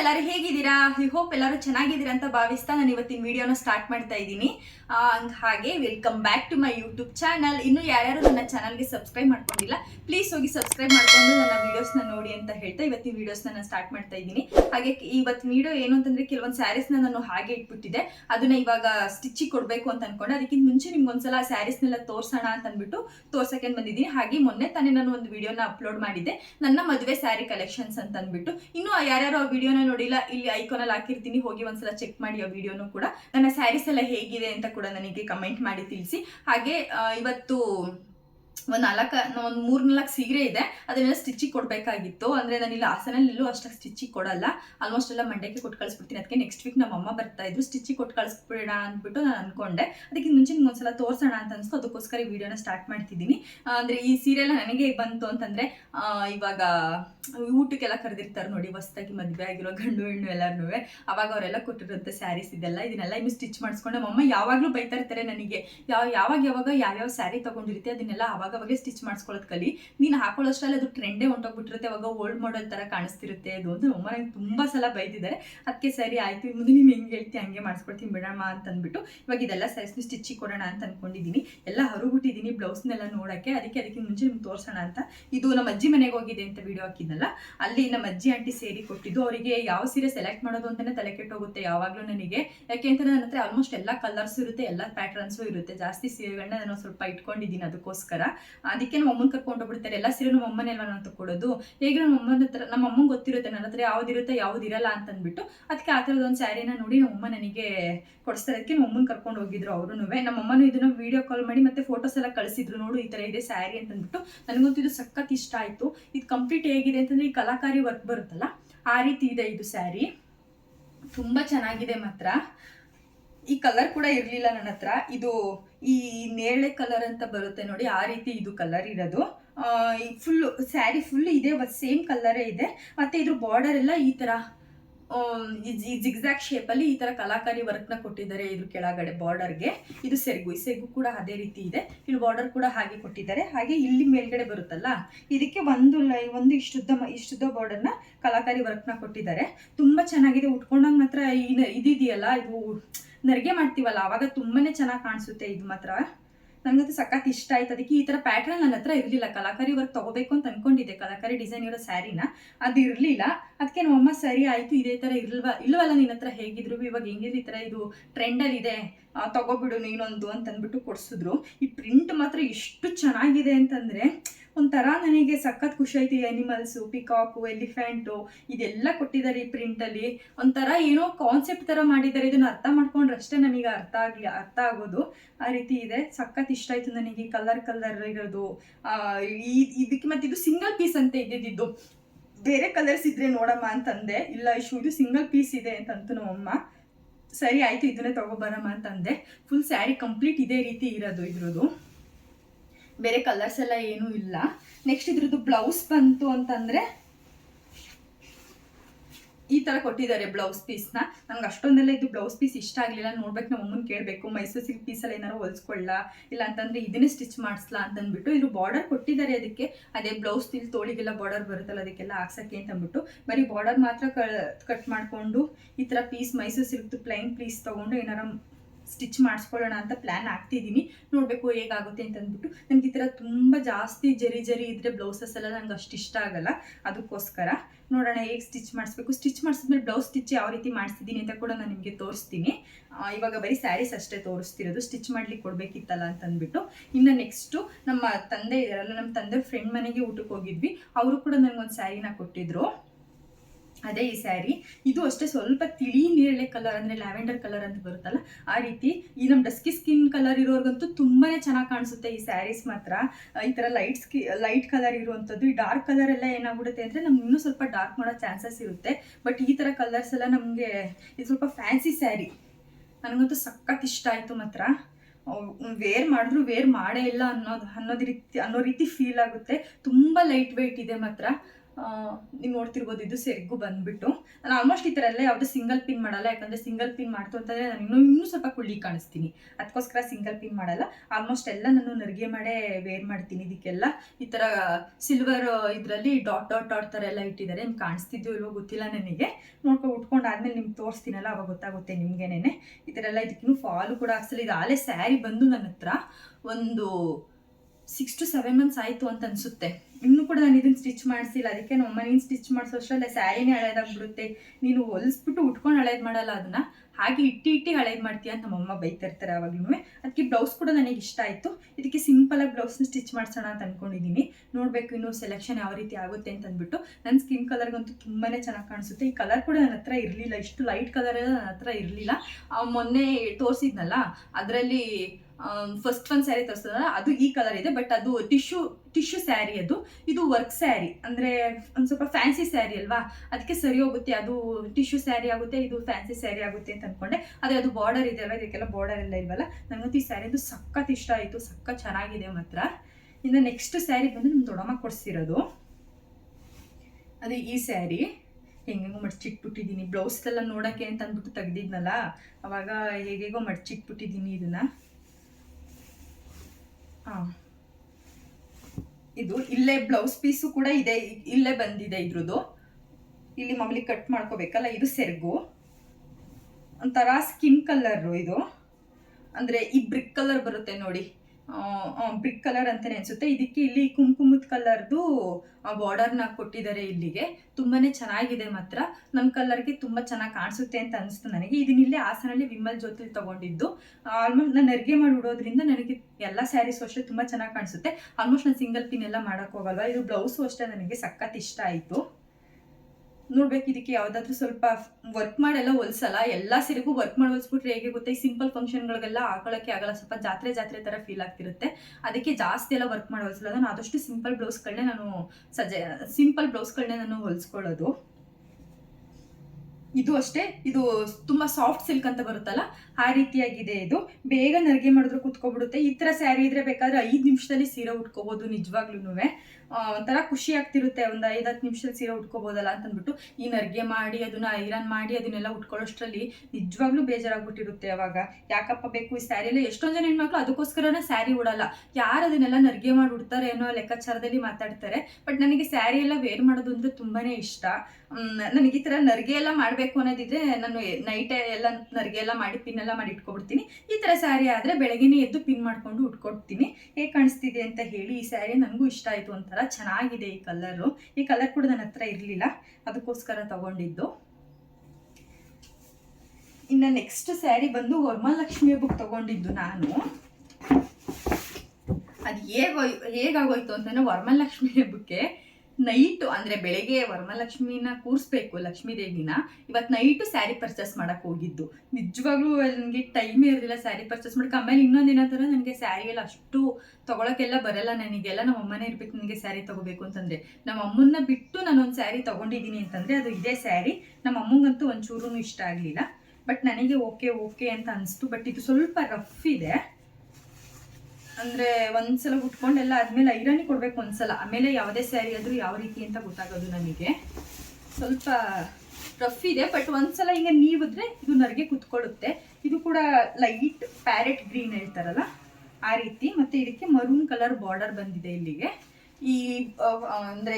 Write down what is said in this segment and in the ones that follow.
ಎಲ್ಲರೂ ಹೇಗಿದ್ದೀರಾ? I hope ಎಲ್ಲರೂ ಚೆನ್ನಾಗಿದ್ದೀರಾ ಅಂತ ಭಾವಿಸ್ತಾ ನಾನು ಇವತ್ತಿನ ವಿಡಿಯೋನ ಸ್ಟಾರ್ಟ್ ಮಾಡ್ತಾ ಇದ್ದೀನಿ. ಆ, ಹಾಗೆ welcome back to my YouTube channel ಇನ್ನು ಯಾರ್ಯಾರು ನನ್ನ ಚಾನಲ್ಗೆ ಸಬ್ಸ್ಕ್ರೈಬ್ ಮಾಡ್ಕೊಂಡಿಲ್ಲ ಪ್ಲೀಸ್ ಹೋಗಿ ಸಬ್ಸ್ಕ್ರೈಬ್ ಮಾಡ್ಕೊಂಡು ನನ್ನ ವಿಡಿಯೋಸ್ನ ನೋಡಿ ಅಂತ ಹೇಳ್ತಾ ಇವತ್ತಿನ ವಿಡಿಯೋಸ್ನ ನಾನು ಸ್ಟಾರ್ಟ್ ಮಾಡ್ತಾ ಇದ್ದೀನಿ. ಹಾಗೆ ಇವತ್ತು ವಿಡಿಯೋ ಏನು ಅಂತಂದ್ರೆ ಕೆಲವೊಂದು ಸ್ಯಾರೀಸ್ನ ನಾನು ಹಾಗೆ ಇಟ್ಬಿಟ್ಟಿದೆ ಅದನ್ನ ಇವಾಗ ಸ್ಟಿಚಿಗೆ ಕೊಡಬೇಕು ಅಂತ ಅನ್ಕೊಂಡು. ಅದಕ್ಕಿಂತ ಮುಂಚೆ ನಿಮ್ಗೆ ಒಂದ್ಸಲ ಸ್ಯಾರೀಸ್ನೆಲ್ಲ ತೋರ್ಸೋಣ ಅಂತ ಅಂದ್ಬಿಟ್ಟು ತೋರ್ಸಕ್ಕೆ ಬಂದಿದ್ದೀನಿ. ಹಾಗೆ ಮೊನ್ನೆ ತಾನೇ ನಾನು ಒಂದು ವಿಡಿಯೋನ ಅಪ್ಲೋಡ್ ಮಾಡಿದ್ದೆ. ನನ್ನ ಮದುವೆ ಸ್ಯಾರಿ ಕಲೆಕ್ಷನ್ಸ್ ಅಂತ ಅಂದ್ಬಿಟ್ಟು. ಇನ್ನು ಯಾರ್ಯಾರು ಆ ವಿಡಿಯೋನ ನೋಡಿಲ್ಲ, ಇಲ್ಲಿ ಐಕಾನಲ್ಲಿ ಹಾಕಿರ್ತೀನಿ, ಹೋಗಿ ಒಂದ್ಸಲ ಚೆಕ್ ಮಾಡಿ ಆ ವಿಡಿಯೋನು ಕೂಡ. ನನ್ನ ಸ್ಯಾರೀಸ್ ಎಲ್ಲ ಹೇಗಿದೆ ಅಂತ ಕೂಡ ನನಗೆ ಕಮೆಂಟ್ ಮಾಡಿ ತಿಳಿಸಿ. ಹಾಗೆ ಇವತ್ತು ಒಂದು ನಾಲ್ಕು ಒಂದು ಮೂರ್ ನಾಲ್ಕು ಸೀರೆ ಇದೆ, ಅದನ್ನೆಲ್ಲ ಸ್ಟಿಚಿಗೆ ಕೊಡಬೇಕಾಗಿತ್ತು. ಅಂದರೆ ನಾನು ಇಲ್ಲಿ ಹಾಸನಲ್ಲೂ ಅಷ್ಟಾಗಿ ಸ್ಟಿಚಿಗೆ ಕೊಡಲ್ಲ. ಆಲ್ಮೋಸ್ಟ್ ಎಲ್ಲ ಮಂಡ್ಯಕ್ಕೆ ಕೊಟ್ಟು ಕಳಿಸ್ಬಿಡ್ತೀನಿ. ಅದಕ್ಕೆ ನೆಕ್ಸ್ಟ್ ವೀಕ್ ನಮ್ಮ ಅಮ್ಮ ಬರ್ತಾ ಇದ್ರು. ಸ್ಟಿಚಿಗೆ ಕೊಟ್ಟು ಕಳಿಸ್ಬಿಡೋಣ ಅಂದ್ಬಿಟ್ಟು ನಾನು ಅನ್ಕೊಂಡೆ. ಅದಕ್ಕೆ ಮುಂಚೆ ಒಂದ್ಸಲ ತೋರ್ಸೋಣ ಅಂತ ಅನ್ಸ್ತು. ಅದಕ್ಕೋಸ್ಕರ ಈ ವಿಡಿಯೋನ ಸ್ಟಾರ್ಟ್ ಮಾಡ್ತಿದ್ದೀನಿ. ಅಂದರೆ ಈ ಸೀರೆಲ್ಲ ನನಗೆ ಬಂತು ಅಂತಂದ್ರೆ ಇವಾಗ ಊಟಕ್ಕೆಲ್ಲ ಕರೆದಿರ್ತಾರೆ ನೋಡಿ, ಹೊಸ್ದಾಗಿ ಮದುವೆ ಆಗಿರೋ ಗಂಡು ಹೆಣ್ಣು ಎಲ್ಲರೂ ಅವಾಗ ಅವರೆಲ್ಲ ಕೊಟ್ಟಿರುತ್ತೆ ಸ್ಯಾರೀಸ್ ಇದೆಲ್ಲ, ಇದನ್ನೆಲ್ಲ ಇನ್ನು ಸ್ಟಿಚ್ ಮಾಡಿಸ್ಕೊಂಡು ನಮ್ಮಮ್ಮ ಯಾವಾಗಲೂ ಬೈತಾ ಇರ್ತಾರೆ ನನಗೆ. ಯಾವ ಯಾವಾಗ ಯಾವಾಗ ಯಾವ್ಯಾವ ಸ್ಯಾರಿ ತಗೊಂಡಿರುತ್ತೆ ಅದನ್ನೆಲ್ಲ ಅವಾಗ ಅವಾಗೆ ಸ್ಟಿಚ್ ಮಾಡಿಸ್ಕೊಳ್ಳೋದು ಕಲಿ. ನೀನು ಹಾಕೊಳ್ಳೋಷ್ಟರಲ್ಲಿ ಅದು ಟ್ರೆಂಡೇ ಹೊಂಟೋಗ್ಬಿಟ್ಟಿರುತ್ತೆ, ಅವಾಗ ಓಲ್ಡ್ ಮಾಡೆಲ್ ಥರ ಕಾಣಿಸ್ತಿರುತ್ತೆ ಅದು ಅಂತ ಅಮ್ಮ ನಂಗೆ ತುಂಬ ಸಲ ಬೈದಿದ್ದಾರೆ. ಅದಕ್ಕೆ ಸರಿ, ಆಯಿತು ಮುಂದೆ ನೀನು ಹೆಂಗೆ ಹೇಳ್ತಿ, ಹಂಗೆ ಮಾಡಿಸ್ಕೊಡ್ತೀನಿ ಬಿಡಮ್ಮ ಅಂತ ಅಂದ್ಬಿಟ್ಟು ಇವಾಗ ಇದೆಲ್ಲ ಸೈಸ್ ಸ್ಟಿಚಿಗೆ ಕೊಡೋಣ ಅಂತ ಅನ್ಕೊಂಡಿದ್ದೀನಿ. ಎಲ್ಲ ಹೊರಬಿಟ್ಟಿದ್ದೀನಿ ಬ್ಲೌಸ್ನೆಲ್ಲ ನೋಡೋಕ್ಕೆ ಅದಕ್ಕೆ ಅದಕ್ಕೆ ಮುಂಚೆ ನಿಮ್ಗೆ ತೋರಿಸೋಣ ಅಂತ. ಇದು ನಮ್ಮ ಅಜ್ಜಿ ಮನೆಗೆ ಹೋಗಿದೆ ಅಂತ ವಿಡಿಯೋ ಹಾಕಿದ್ನಲ್ಲ ಅಲ್ಲಿ ನಮ್ಮ ಅಜ್ಜಿ ಆಂಟಿ ಸೇರಿ ಕೊಟ್ಟಿದ್ದು. ಅವರಿಗೆ ಯಾವ ಸೀರೆ ಸೆಲೆಕ್ಟ್ ಮಾಡೋದು ಅಂತಾನೆ ತಲೆ ಕೆಟ್ಟೋಗುತ್ತೆ ಯಾವಾಗಲೂ ನನಗೆ. ಯಾಕೆ ಅಂತ ನನ್ನ ಹತ್ರ ಆಲ್ಮೋಸ್ಟ್ ಎಲ್ಲ ಕಲರ್ಸ್ ಇರುತ್ತೆ, ಎಲ್ಲ ಪ್ಯಾಟರ್ನ್ಸು ಇರುತ್ತೆ. ಜಾಸ್ತಿ ಸೀರೆಗಳನ್ನ ನಾನು ಸ್ವಲ್ಪ ಇಟ್ಕೊಂಡಿದ್ದೀನಿ ಅದಕ್ಕೋಸ್ಕರ. ಅದಕ್ಕೆ ನಮ್ಮ ಅಮ್ಮನ ಕರ್ಕೊಂಡು ಹೋಗ್ಬಿಡ್ತಾರೆ. ಎಲ್ಲ ಸೀರೆ ನಮ್ಮ ಅಮ್ಮನೇ ಅಲ್ವಾ ನಾನು ತಗೊಳ್ಳೋದು ಹೇಗೆ ನಮ್ಮ ಅಮ್ಮನ ಹತ್ರ, ನಮ್ಮ ಅಮ್ಮಂಗೆ ಗೊತ್ತಿರುತ್ತೆ ನನ್ನ ಹತ್ರ ಯಾವ್ದಿರುತ್ತೆ ಯಾವ್ದು ಇರಲ್ಲ ಅಂತ ಅಂದ್ಬಿಟ್ಟು ಅದಕ್ಕೆ ಆ ಥರದ ಒಂದು ಸ್ಯಾರಿನ ನೋಡಿ ನಮ್ಮ ಅಮ್ಮ ನನಗೆ ಕೊಡಿಸ್ತಾರೆ. ಅದಕ್ಕೆ ನಮ್ಮ ಅಮ್ಮನ ಕರ್ಕೊಂಡು ಹೋಗಿದ್ರು ಅವರು ನಮ್ಮ ಅಮ್ಮನೂ ಇದನ್ನ ವಿಡಿಯೋ ಕಾಲ್ ಮಾಡಿ ಮತ್ತೆ ಫೋಟೋಸ್ ಎಲ್ಲ ಕಳಿಸಿದ್ರು. ನೋಡು, ಈ ಥರ ಇದೆ ಸ್ಯಾರಿ ಅಂತ ಅಂದ್ಬಿಟ್ಟು ನನಗಂತೂ ಇದು ಸಖತ್ ಇಷ್ಟ ಆಯಿತು. ಇದು ಕಂಪ್ಲೀಟ್ ಹೇಗಿದೆ ಅಂತಂದ್ರೆ ಈ ಕಲಾಕಾರಿ ವರ್ಕ್ ಬರುತ್ತಲ್ಲ, ಆ ರೀತಿ ಇದೆ ಇದು ಸ್ಯಾರಿ. ತುಂಬ ಚೆನ್ನಾಗಿದೆ ಮಾತ್ರ. ಈ ಕಲರ್ ಕೂಡ ಇರಲಿಲ್ಲ ನನ್ನ ಹತ್ರ. ಇದು ಈ ನೇರಳೆ ಕಲರ್ ಅಂತ ಬರುತ್ತೆ ನೋಡಿ, ಆ ರೀತಿ ಇದು ಕಲರ್ ಇರೋದು. ಫುಲ್ಲು ಸ್ಯಾರಿ ಫುಲ್ ಇದೆ ಸೇಮ್ ಕಲರೇ ಇದೆ. ಮತ್ತು ಇದ್ರ ಬಾರ್ಡರ್ ಎಲ್ಲ ಈ ಥರ ಜಿಗ್ಜಾಕ್ ಶೇಪಲ್ಲಿ ಈ ಥರ ಕಲಾಕಾರಿ ವರ್ಕ್ನ ಕೊಟ್ಟಿದ್ದಾರೆ ಇದ್ರ ಕೆಳಗಡೆ ಬಾರ್ಡರ್ಗೆ ಇದು ಸೆರಗು, ಈ ಸೆರಗು ಕೂಡ ಅದೇ ರೀತಿ ಇದೆ. ಇಲ್ಲಿ ಬಾರ್ಡರ್ ಕೂಡ ಹಾಗೆ ಕೊಟ್ಟಿದ್ದಾರೆ. ಹಾಗೆ ಇಲ್ಲಿ ಮೇಲ್ಗಡೆ ಬರುತ್ತಲ್ಲ, ಇದಕ್ಕೆ ಒಂದು ಲೈ, ಒಂದು ಇಷ್ಟುದ್ದ ಇಷ್ಟುದ್ದ ಬಾರ್ಡರ್ನ ಕಲಾಕಾರಿ ವರ್ಕ್ನ ಕೊಟ್ಟಿದ್ದಾರೆ. ತುಂಬ ಚೆನ್ನಾಗಿದೆ. ಉಟ್ಕೊಂಡಾಗ ಮಾತ್ರ ಈ ಇದಿದೆಯಲ್ಲ, ಇದು ನರಿಗೆ ಮಾಡ್ತೀವಲ್ಲ, ಅವಾಗ ತುಂಬಾನೇ ಚೆನ್ನಾಗಿ ಕಾಣಿಸುತ್ತೆ ಇದು ಮಾತ್ರ. ನನಗಂತೂ ಸಖತ್ ಇಷ್ಟ ಆಯ್ತು. ಅದಕ್ಕೆ ಈ ಥರ ಪ್ಯಾಟರ್ನ್ ನನ್ನ ಹತ್ರ ಇರಲಿಲ್ಲ. ಕಲಾಕಾರಿ ವರ್ಕ್ ತಗೋಬೇಕು ಅಂತ ಅನ್ಕೊಂಡಿದ್ದೆ. ಕಲಾಕಾರಿ ಡಿಸೈನ್ ಇರೋ ಸ್ಯಾರಿನ. ಅದು ಇರಲಿಲ್ಲ. ಅದಕ್ಕೆ ನಮ್ಮಮ್ಮ ಸರಿ, ಆಯಿತು, ಇದೇ ಥರ ಇಲ್ವಾ ಇಲ್ವಲ್ಲ ನಿನ್ನ ಹತ್ರ ಹೇಗಿದ್ರು? ಇವಾಗ ಹೆಂಗಿದ್ರು? ಈ ಥರ ಇದು ಟ್ರೆಂಡಲ್ಲಿದೆ ತಗೋಬಿಡು ನೀನೊಂದು ಅಂತ ಅಂದ್ಬಿಟ್ಟು ಕೊಡಿಸಿದ್ರು. ಈ ಪ್ರಿಂಟ್ ಮಾತ್ರ ಎಷ್ಟು ಚೆನ್ನಾಗಿದೆ ಅಂತಂದರೆ ಒಂಥರ ನನಗೆ ಸಖತ್ ಖುಷಿ ಆಯ್ತು ಈ ಅನಿಮಲ್ಸು ಪಿಕಾಕು ಎಲಿಫೆಂಟು ಇದೆಲ್ಲ ಕೊಟ್ಟಿದ್ದಾರೆ ಈ ಪ್ರಿಂಟಲ್ಲಿ ಒಂಥರ ಏನೋ ಕಾನ್ಸೆಪ್ಟ್ ಥರ ಮಾಡಿದ್ದಾರೆ. ಇದನ್ನು ಅರ್ಥ ಮಾಡ್ಕೊಂಡ್ರೆ ಅಷ್ಟೇ ನನಗೆ ಅರ್ಥ ಆಗಲಿ, ಅರ್ಥ ಆಗೋದು. ಆ ರೀತಿ ಇದೆ. ಸಖತ್ ಇಷ್ಟ ಆಯಿತು ನನಗೆ ಕಲರ್ ಕಲರ್ ಇರೋದು. ಇದಕ್ಕೆ ಮತ್ತೆ ಇದು ಸಿಂಗಲ್ ಪೀಸ್ ಅಂತ ಇದ್ದಿದ್ದು. ಬೇರೆ ಕಲರ್ಸ್ ಇದ್ರೆ ನೋಡಮ್ಮ ಅಂತಂದೆ. ಇಲ್ಲ ಇಶು ಇದು ಸಿಂಗಲ್ ಪೀಸ್ ಇದೆ ಅಂತಂತು ನಮ್ಮಮ್ಮ ಸರಿ, ಆಯ್ತು, ಇದನ್ನೇ ತಗೋಬರಮ್ಮ ಅಂತಂದೆ. ಫುಲ್ ಸ್ಯಾರಿ ಕಂಪ್ಲೀಟ್ ಇದೇ ರೀತಿ ಇರೋದು ಇದ್ರದ್ದು. ಬೇರೆ ಕಲರ್ಸ್ ಎಲ್ಲ ಏನೂ ಇಲ್ಲ. ನೆಕ್ಸ್ಟ್ ಇದ್ರದ್ದು ಬ್ಲೌಸ್ ಬಂತು ಅಂತಂದ್ರೆ ಈ ತರ ಕೊಟ್ಟಿದ್ದಾರೆ ಬ್ಲೌಸ್ ಪೀಸ್ನ ನಂಗೆ ಅಷ್ಟೊಂದೆಲ್ಲ ಇದು ಬ್ಲೌಸ್ ಪೀಸ್ ಇಷ್ಟ ಆಗಲಿಲ್ಲ. ನೋಡ್ಬೇಕು ನಮ್ಮ ಅಮ್ಮನ ಕೇಳಬೇಕು, ಮೈಸೂರು ಸಿಲ್ಕ್ ಪೀಸಲ್ಲಿ ಏನಾರು ಹೊಲ್ಸ್ಕೊಳ್ಳ, ಇಲ್ಲ ಅಂತಂದ್ರೆ ಇದನ್ನೇ ಸ್ಟಿಚ್ ಮಾಡಿಸ್ಲಾ ಅಂತಂದ್ಬಿಟ್ಟು ಇದು ಬಾರ್ಡರ್ ಕೊಟ್ಟಿದ್ದಾರೆ ಅದಕ್ಕೆ. ಅದೇ ಬ್ಲೌಸ್ ತಿಲ್ ತೋಳಿಗೆಲ್ಲ ಬಾರ್ಡರ್ ಬರುತ್ತಲ್ಲ, ಅದಕ್ಕೆಲ್ಲ ಹಾಕ್ಸಕ್ಕೆ ಅಂತ ಅಂದ್ಬಿಟ್ಟು ಬರೀ ಬಾರ್ಡರ್ ಮಾತ್ರ ಕಟ್ ಮಾಡಿಕೊಂಡು ಈ ಥರ piece Mysuru silk plain piece ತೊಗೊಂಡು ಏನಾರ ಸ್ಟಿಚ್ ಮಾಡಿಸ್ಕೊಳ್ಳೋಣ ಅಂತ ಪ್ಲ್ಯಾನ್ ಆಗ್ತಿದ್ದೀನಿ ನೋಡಬೇಕು ಹೇಗಾಗುತ್ತೆ ಅಂತ ಅಂದ್ಬಿಟ್ಟು ನನಗೆ ಈ ಥರ ತುಂಬ ಜಾಸ್ತಿ ಜರಿ ಜರಿ ಇದ್ರೆ ಬ್ಲೌಸಸ್ ಎಲ್ಲ ನಂಗೆ ಅಷ್ಟು ಇಷ್ಟ ಆಗಲ್ಲ. ಅದಕ್ಕೋಸ್ಕರ ನೋಡೋಣ ಹೇಗೆ ಸ್ಟಿಚ್ ಮಾಡಿಸ್ಬೇಕು. ಸ್ಟಿಚ್ ಮಾಡಿಸಿದ್ಮೇಲೆ ಬ್ಲೌಸ್ ಸ್ಟಿಚ್ ಯಾವ ರೀತಿ ಮಾಡಿಸ್ತಿದ್ದೀನಿ ಅಂತ ಕೂಡ ನಾನು ನಿಮಗೆ ತೋರಿಸ್ತೀನಿ. ಇವಾಗ ಬರೀ ಸ್ಯಾರೀಸ್ ಅಷ್ಟೇ ತೋರಿಸ್ತಿರೋದು. ಸ್ಟಿಚ್ ಮಾಡ್ಲಿಕ್ಕೆ ಕೊಡಬೇಕಿತ್ತಲ್ಲ ಅಂತ ಅಂದ್ಬಿಟ್ಟು ಇನ್ನು ನೆಕ್ಸ್ಟು ನಮ್ಮ ತಂದೆ ಇದಾರಲ್ಲ ನಮ್ಮ ತಂದೆ ಫ್ರೆಂಡ್ ಮನೆಗೆ ಊಟಕ್ಕೆ ಹೋಗಿದ್ವಿ. ಅವರು ಕೂಡ ನನಗೊಂದು ಸ್ಯಾರಿನ ಕೊಟ್ಟಿದ್ರು. ಅದೇ ಈ ಸ್ಯಾರಿ ಇದು ಅಷ್ಟೇ ಸ್ವಲ್ಪ ತಿಳಿ ನೇರಳೆ ಕಲರ್ ಅಂದರೆ ಲ್ಯಾವೆಂಡರ್ ಕಲರ್ ಅಂತ ಬರುತ್ತಲ್ಲ, ಆ ರೀತಿ ಈ ನಮ್ಮ ಡಸ್ಕಿ ಸ್ಕಿನ್ ಕಲರ್ ಇರೋರ್ಗಂತೂ ತುಂಬಾನೇ ಚೆನ್ನಾಗಿ ಕಾಣಿಸುತ್ತೆ ಈ ಸ್ಯಾರೀಸ್ ಮಾತ್ರ. ಈ ಥರ ಲೈಟ್ ಸ್ಕಿ ಲೈಟ್ ಕಲರ್ ಇರುವಂಥದ್ದು ಈ ಡಾರ್ಕ್ ಕಲರ್ ಎಲ್ಲ ಏನಾಗ್ಬಿಡುತ್ತೆ ಅಂದರೆ ನಮ್ಗೆ ಇನ್ನೂ ಸ್ವಲ್ಪ ಡಾರ್ಕ್ ಮಾಡೋ ಚಾನ್ಸಸ್ ಇರುತ್ತೆ. ಬಟ್ ಈ ಥರ ಕಲರ್ಸ್ ಎಲ್ಲ ನಮಗೆ ಇದು ಸ್ವಲ್ಪ ಫ್ಯಾನ್ಸಿ ಸ್ಯಾರಿ ನನಗಂತೂ ಸಖತ್ ಇಷ್ಟ ಆಯಿತು ಮಾತ್ರ. ವೇರ್ ಮಾಡಿದ್ರು ವೇರ್ ಮಾಡೇ ಇಲ್ಲ ಅನ್ನೋದು ಅನ್ನೋದು ರೀತಿ, ಅನ್ನೋ ರೀತಿ ಫೀಲ್ ಆಗುತ್ತೆ. ತುಂಬ ಲೈಟ್ ವೆಯ್ಟ್ ಇದೆ ಮಾತ್ರ. ನೀವು ನೋಡ್ತಿರ್ಬೋದು ಇದು ಸೆರಗು ಬಂದ್ಬಿಟ್ಟು. ನಾನು ಆಲ್ಮೋಸ್ಟ್ ಈ ಥರ ಎಲ್ಲ ಯಾವುದು ಸಿಂಗಲ್ ಪಿನ್ ಮಾಡಲ್ಲ, ಯಾಕಂದರೆ ಸಿಂಗಲ್ ಪಿನ್ ಮಾಡ್ತು ಅಂತಂದರೆ ನಾನು ಇನ್ನೂ ಇನ್ನೂ ಸ್ವಲ್ಪ ಕುಳ್ಳಿ ಕಾಣಿಸ್ತೀನಿ. ಅದಕ್ಕೋಸ್ಕರ ಸಿಂಗಲ್ ಪಿನ್ ಮಾಡಲ್ಲ. ಆಲ್ಮೋಸ್ಟ್ ಎಲ್ಲ ನಾನು ನರಿಗೆ ಮಾಡೇ ವೇರ್ ಮಾಡ್ತೀನಿ ಇದಕ್ಕೆಲ್ಲ. ಈ ಥರ ಸಿಲ್ವರ್ ಇದರಲ್ಲಿ ಡಾಟ್ ಡಾಟ್ ಡಾಟ್ ಥರ ಎಲ್ಲ ಇಟ್ಟಿದ್ದಾರೆ. ನಿಮ್ಗೆ ಕಾಣಿಸ್ತಿದ್ದು ಇಲ್ವೋ ಗೊತ್ತಿಲ್ಲ ನನಗೆ. ನೋಡ್ಕೊಂಡು ಉಟ್ಕೊಂಡು ಆದಮೇಲೆ ನಿಮ್ಗೆ ತೋರಿಸ್ತೀನಲ್ಲ, ಅವಾಗ ಗೊತ್ತಾಗುತ್ತೆ ನಿಮ್ಗೇನೆ ಈ ಥರ ಎಲ್ಲ ಇದಕ್ಕಿನ್ನೂ ಫಾಲು ಕೂಡ ಹಾಕ್ಸಲ್ಲ. ಇದು ಆಲೇ ಸ್ಯಾರಿ ಬಂದು ನನ್ನ ಹತ್ರ ಒಂದು ಸಿಕ್ಸ್ ಟು ಸೆವೆನ್ ಮಂತ್ಸ್ ಆಯಿತು ಅಂತ ಅನಿಸುತ್ತೆ. ಇನ್ನೂ ಕೂಡ ನಾನು ಇದನ್ನು ಸ್ಟಿಚ್ ಮಾಡಿಸಿಲ್ಲ. ಅದಕ್ಕೆ ನಮ್ಮ ನೀನು ಸ್ಟಿಚ್ ಮಾಡಿಸೋ ಅಷ್ಟರಲ್ಲೇ ಸ್ಯಾರಿನೇ ಹಳೇದಾಗ್ಬಿಡುತ್ತೆ. ನೀನು ಹೊಲಿಸ್ಬಿಟ್ಟು ಉಟ್ಕೊಂಡು ಹಳೇದು ಮಾಡಲ್ಲ ಅದನ್ನ. ಹಾಗೆ ಇಟ್ಟಿ ಇಟ್ಟಿ ಹಳೇದು ಮಾಡ್ತೀಯ ಅಂತ ನಮ್ಮಮ್ಮ ಬೈತಿರ್ತಾರೆ ಅವಾಗಲೂ ಅದಕ್ಕೆ ಬ್ಲೌಸ್ ಕೂಡ ನನಗೆ ಇಷ್ಟ ಆಯಿತು. ಇದಕ್ಕೆ ಸಿಂಪಲಾಗಿ ಬ್ಲೌಸ್ನ ಸ್ಟಿಚ್ ಮಾಡಿಸೋಣ ಅಂತ ಅಂದ್ಕೊಂಡಿದ್ದೀನಿ ನೋಡಬೇಕು ಇನ್ನೂ ಸೆಲೆಕ್ಷನ್ ಯಾವ ರೀತಿ ಆಗುತ್ತೆ ಅಂತ ಅಂದ್ಬಿಟ್ಟು. ನನ್ನ ಸ್ಕಿನ್ ಕಲರ್ಗಂತೂ ತುಂಬಾ ಚೆನ್ನಾಗಿ ಕಾಣಿಸುತ್ತೆ. ಈ ಕಲರ್ ಕೂಡ ನನ್ನ ಹತ್ರ ಇರಲಿಲ್ಲ. ಇಷ್ಟು ಲೈಟ್ ಕಲರ್ ನನ್ನ ಹತ್ರ ಇರಲಿಲ್ಲ. ಮೊನ್ನೆ ತೋರಿಸಿದ್ನಲ್ಲ, ಅದರಲ್ಲಿ ಫಸ್ಟ್ ಒಂದು ಸ್ಯಾರಿ ತೋರಿಸ್ತದಲ್ಲ ಅದು ಈ ಕಲರ್ ಇದೆ ಬಟ್ ಅದು ಟಿಶ್ಯೂ ಟಿಶ್ಯೂ ಸ್ಯಾರಿ ಅದು. ಇದು ವರ್ಕ್ ಸ್ಯಾರಿ ಅಂದರೆ ಒಂದು ಸ್ವಲ್ಪ ಫ್ಯಾನ್ಸಿ ಸ್ಯಾರಿ ಅಲ್ವಾ? ಅದಕ್ಕೆ ಸರಿ ಹೋಗುತ್ತೆ, ಅದು ಟಿಶ್ಯೂ ಸ್ಯಾರಿ ಆಗುತ್ತೆ, ಇದು ಫ್ಯಾನ್ಸಿ ಸ್ಯಾರಿ ಆಗುತ್ತೆ ಅಂತ ಅಂದ್ಕೊಂಡೆ ಅದೇ ಅದು ಬಾರ್ಡರ್ ಇದೆ ಅಲ್ವಾ? ಇದಕ್ಕೆಲ್ಲ ಬಾರ್ಡರ್ ಎಲ್ಲ ಇಲ್ವಲ್ಲ? ನನಗಂತೂ ಈ ಸ್ಯಾರಿ ಅದು ಸಖತ್ ಇಷ್ಟ ಆಯಿತು, ಸಖತ್ ಚೆನ್ನಾಗಿದೆ ಮಾತ್ರ. ಇನ್ನು ನೆಕ್ಸ್ಟ್ ಸ್ಯಾರಿ ಬಂದು ನಮ್ಮ ದೊಡ್ಡಮ್ಮ ಕೊಡಿಸಿರೋದು. ಅದೇ ಈ ಸ್ಯಾರಿ ಹೆಂಗೆಂಗೋ ಬ್ಲೌಸ್ ಎಲ್ಲ ನೋಡೋಕ್ಕೆ ಅಂತ ಅಂದ್ಬಿಟ್ಟು ತೆಗ್ದಿದ್ನಲ್ಲ, ಅವಾಗ ಹೇಗೇಗೋ ಮಡ್ಚಿಟ್ಬಿಟ್ಟಿದ್ದೀನಿ ಇದನ್ನ. ಇದು ಇಲ್ಲೇ ಬ್ಲೌಸ್ ಪೀಸು ಕೂಡ ಇದೆ, ಇಲ್ಲೇ ಬಂದಿದೆ ಇದ್ರದ್ದು. ಇಲ್ಲಿ ಮಾಮೂಲಿ ಕಟ್ ಮಾಡ್ಕೋಬೇಕಲ್ಲ, ಇದು ಸೆರಗು. ಒಂಥರ ಸ್ಕಿನ್ ಕಲರು ಇದು. ಅಂದರೆ ಈ ಬ್ರಿಕ್ ಕಲರ್ ಬರುತ್ತೆ ನೋಡಿ. ಬ್ರಿಕ್ ಕಲರ್ ಅಂತಾನೆ ಅನ್ಸುತ್ತೆ. ಇದಕ್ಕೆ ಇಲ್ಲಿ ಕುಂಕುಮದ ಕಲರ್ದು ಬಾರ್ಡರ್ನ ಕೊಟ್ಟಿದ್ದಾರೆ ಇಲ್ಲಿಗೆ. ತುಂಬಾನೇ ಚೆನ್ನಾಗಿದೆ ಮಾತ್ರ. ನಮ್ಮ ಕಲರ್ಗೆ ತುಂಬಾ ಚೆನ್ನಾಗಿ ಕಾಣಿಸುತ್ತೆ ಅಂತ ಅನಿಸ್ತು ನನಗೆ. ಇದನ್ನ ಇಲ್ಲಿ ಹಾಸನಲ್ಲಿ ವಿಮಲ್ ಜೊತೆಲಿ ತಗೊಂಡಿದ್ದು. ಆಲ್ಮೋಸ್ಟ್ ನಾನು ಅರ್ಗೆ ಮಾಡಿ ಉಡೋದ್ರಿಂದ ನನಗೆ ಎಲ್ಲ ಸ್ಯಾರೀಸು ಅಷ್ಟೇ ತುಂಬ ಚೆನ್ನಾಗಿ ಕಾಣಿಸುತ್ತೆ. ಆಲ್ಮೋಸ್ಟ್ ನಾನು ಸಿಂಗಲ್ ಪಿನ್ ಎಲ್ಲ ಮಾಡೋಕ್ಕೋಗಲ್ವ ಹೋಗಲ್ವಾ? ಇದು ಬ್ಲೌಸು ಅಷ್ಟೇ ನನಗೆ ಸಖತ್ ಇಷ್ಟ ಆಯಿತು. ನೋಡ್ಬೇಕು ಇದಕ್ಕೆ ಯಾವುದಾದ್ರೂ ಸ್ವಲ್ಪ ವರ್ಕ್ ಮಾಡೆಲ್ಲ ಹೊಲ್ಸಲ್ಲ, ಎಲ್ಲ ಸೀರೆಗೂ ವರ್ಕ್ ಮಾಡಿ ಹೊಲ್ಸ್ಬಿಟ್ರೆ ಹೇಗೆ ಗೊತ್ತೆ ಸಿಂಪಲ್ ಸಿಂಪಲ್ ಫಂಕ್ಷನ್ಗಳಿಗೆಲ್ಲ ಹಾಕೊಳ್ಳೋಕ್ಕೆ ಆಗಲ್ಲ, ಸ್ವಲ್ಪ ಜಾತ್ರೆ ಜಾತ್ರೆ ಥರ ಫೀಲ್ ಆಗ್ತಿರುತ್ತೆ. ಅದಕ್ಕೆ ಜಾಸ್ತಿ ಎಲ್ಲ ವರ್ಕ್ ಮಾಡಿ ಹೊಲ್ಸಲ್ಲ. ನಾನು ಆದಷ್ಟು ಸಿಂಪಲ್ ಬ್ಲೌಸ್ಗಳನ್ನೇ ನಾನು ಸಜೆ ಸಿಂಪಲ್ ಬ್ಲೌಸ್ಗಳನ್ನೇ ನಾನು ಹೊಲ್ಸ್ಕೊಳ್ಳೋದು. ಇದು ಅಷ್ಟೇ, ಇದು ತುಂಬಾ ಸಾಫ್ಟ್ ಸಿಲ್ಕ್ ಅಂತ ಬರುತ್ತಲ್ಲ, ಆ ರೀತಿಯಾಗಿದೆ ಇದು. ಬೇಗ ನರಿಗೆ ಮಾಡಿದ್ರು ಕುತ್ಕೊಬಿಡುತ್ತೆ. ಈ ಥರ ಸ್ಯಾರಿ ಇದ್ರೆ ಬೇಕಾದ್ರೆ ಐದು ನಿಮಿಷದಲ್ಲಿ ಸೀರೆ ಉಟ್ಕೋಬೋದು ನಿಜವಾಗ್ಲೂ ಒಂಥರ ಖುಷಿ ಆಗ್ತಿರುತ್ತೆ, ಒಂದು ಐದು ಹತ್ತು ನಿಮಿಷದಲ್ಲಿ ಸೀರೆ ಉಟ್ಕೋಬೋದಲ್ಲ ಅಂತ ಅಂದ್ಬಿಟ್ಟು ಈ ನರಿಗೆ ಮಾಡಿ, ಅದನ್ನ ಐರನ್ ಮಾಡಿ, ಅದನ್ನೆಲ್ಲ ಉಟ್ಕೊಳ್ಳೋಷ್ಟರಲ್ಲಿ ನಿಜವಾಗ್ಲೂ ಬೇಜಾರಾಗ್ಬಿಟ್ಟಿರುತ್ತೆ ಅವಾಗ. ಯಾಕಪ್ಪ ಬೇಕು ಈ ಸ್ಯಾರಿ ಎಲ್ಲ ಎಷ್ಟೊಂದು ಜನ ಹೆಣ್ಮಕ್ಳು ಅದಕ್ಕೋಸ್ಕರನೇ ಸ್ಯಾರಿ ಉಡಲ್ಲ. ಯಾರು ಅದನ್ನೆಲ್ಲ ನರಿಗೆ ಮಾಡಿ ಉಡ್ತಾರೆ ಅನ್ನೋ ಲೆಕ್ಕಾಚಾರದಲ್ಲಿ ಮಾತಾಡ್ತಾರೆ. ಬಟ್ ನನಗೆ ಸ್ಯಾರಿ ಎಲ್ಲ ವೇರ್ ಮಾಡೋದು ಅಂದ್ರೆ ತುಂಬಾನೇ ಇಷ್ಟ. ನನಗೆ ಈ ಥರ ನರಿಗೆ ಎಲ್ಲ ಮಾಡಬೇಕು ಅನ್ನೋದಿದ್ರೆ ನಾನು ನೈಟೇ ಎಲ್ಲ ನರಿಗೆ ಎಲ್ಲ ಮಾಡಿ ಪಿನ್ ಎಲ್ಲ ಮಾಡಿ ಇಟ್ಕೊಬಿಡ್ತೀನಿ. ಈ ಥರ ಸ್ಯಾರಿ ಆದರೆ ಬೆಳಗ್ಗೆನೇ ಎದ್ದು ಪಿನ್ ಮಾಡ್ಕೊಂಡು ಉಟ್ಕೊಡ್ತೀನಿ. ಹೇಗೆ ಕಾಣಿಸ್ತಿದೆ ಅಂತ ಹೇಳಿ ಈ ಸ್ಯಾರಿ ನನಗೂ ಇಷ್ಟ ಆಯಿತು ಒಂಥರ, ಚೆನ್ನಾಗಿದೆ ಈ ಕಲರು ಈ ಕಲರ್ ಕೂಡ ನನ್ನ ಹತ್ರ ಇರಲಿಲ್ಲ, ಅದಕ್ಕೋಸ್ಕರ ತಗೊಂಡಿದ್ದು. ಇನ್ನು ನೆಕ್ಸ್ಟ್ ಸ್ಯಾರಿ ಬಂದು ವರಮಹಾಲಕ್ಷ್ಮಿ ಬುಕ್ ತಗೊಂಡಿದ್ದು ನಾನು. ಅದು ಹೇಗೋ ಹೇಗಾಗೋಯ್ತು ಅಂತಾನೆ ವರಮಹಾಲಕ್ಷ್ಮಿ ಹಬ್ಬಕ್ಕೆ ನೈಟು, ಅಂದರೆ ಬೆಳಗ್ಗೆ ವರ್ಮಲಕ್ಷ್ಮಿನ ಕೂರಿಸ್ಬೇಕು, ಲಕ್ಷ್ಮೀ ದೇವಿನ ಇವತ್ತು ನೈಟು ಸ್ಯಾರಿ ಪರ್ಚೇಸ್ ಮಾಡಕ್ಕೆ ಹೋಗಿದ್ದು. ನಿಜವಾಗ್ಲೂ ನನಗೆ ಟೈಮೇ ಇರಲಿಲ್ಲ ಸ್ಯಾರಿ ಪರ್ಚೇಸ್ ಮಾಡಕ್ಕೆ ಆಮೇಲೆ ಇನ್ನೊಂದು ಏನಂತಾರೆ ನನಗೆ ಸ್ಯಾರಿ ಎಲ್ಲ ಅಷ್ಟು ತೊಗೊಳಕ್ಕೆಲ್ಲ ಬರಲ್ಲ ನನಗೆಲ್ಲ ನಮ್ಮ ಅಮ್ಮನೇ ಇರ್ಬೇಕು ನನಗೆ ಸ್ಯಾರಿ ತಗೋಬೇಕು ಅಂತಂದರೆ. ನಮ್ಮ ಅಮ್ಮನ್ನ ಬಿಟ್ಟು ನಾನು ಒಂದು ಸ್ಯಾರಿ ತೊಗೊಂಡಿದ್ದೀನಿ ಅಂತಂದರೆ ಅದು ಇದೇ ಸ್ಯಾರಿ. ನಮ್ಮ ಅಮ್ಮಂಗಂತೂ ಒಂಚೂರು ಇಷ್ಟ ಆಗಲಿಲ್ಲ. ಬಟ್ ನನಗೆ ಓಕೆ ಓಕೆ ಅಂತ ಅನಿಸ್ತು. ಬಟ್ ಇದು ಸ್ವಲ್ಪ ರಫ್ ಇದೆ. ಅಂದ್ರೆ ಒಂದ್ಸಲ ಉಟ್ಕೊಂಡೆಲ್ಲ ಆದ್ಮೇಲೆ ಐರನಿ ಕೊಡ್ಬೇಕು ಒಂದ್ಸಲ. ಆಮೇಲೆ ಯಾವುದೇ ಸ್ಯಾರಿ ಆದ್ರೂ ಯಾವ ರೀತಿ ಅಂತ ಗೊತ್ತಾಗೋದು ನನಗೆ ಸ್ವಲ್ಪ ರಫ್ ಇದೆ ಬಟ್ ಒಂದ್ಸಲ ಹಿಂಗೆ ನೀವಿದ್ರೆ ಇದು ನರಿಗೆ ಕುತ್ಕೊಳ್ಳುತ್ತೆ. ಇದು ಕೂಡ ಲೈಟ್ ಪ್ಯಾರೆಟ್ ಗ್ರೀನ್ ಹೇಳ್ತಾರಲ್ಲ, ಆ ರೀತಿ. ಮತ್ತೆ ಇದಕ್ಕೆ ಮರೂನ್ ಕಲರ್ ಬಾರ್ಡರ್ ಬಂದಿದೆ ಇಲ್ಲಿಗೆ. ಈ ಅಂದ್ರೆ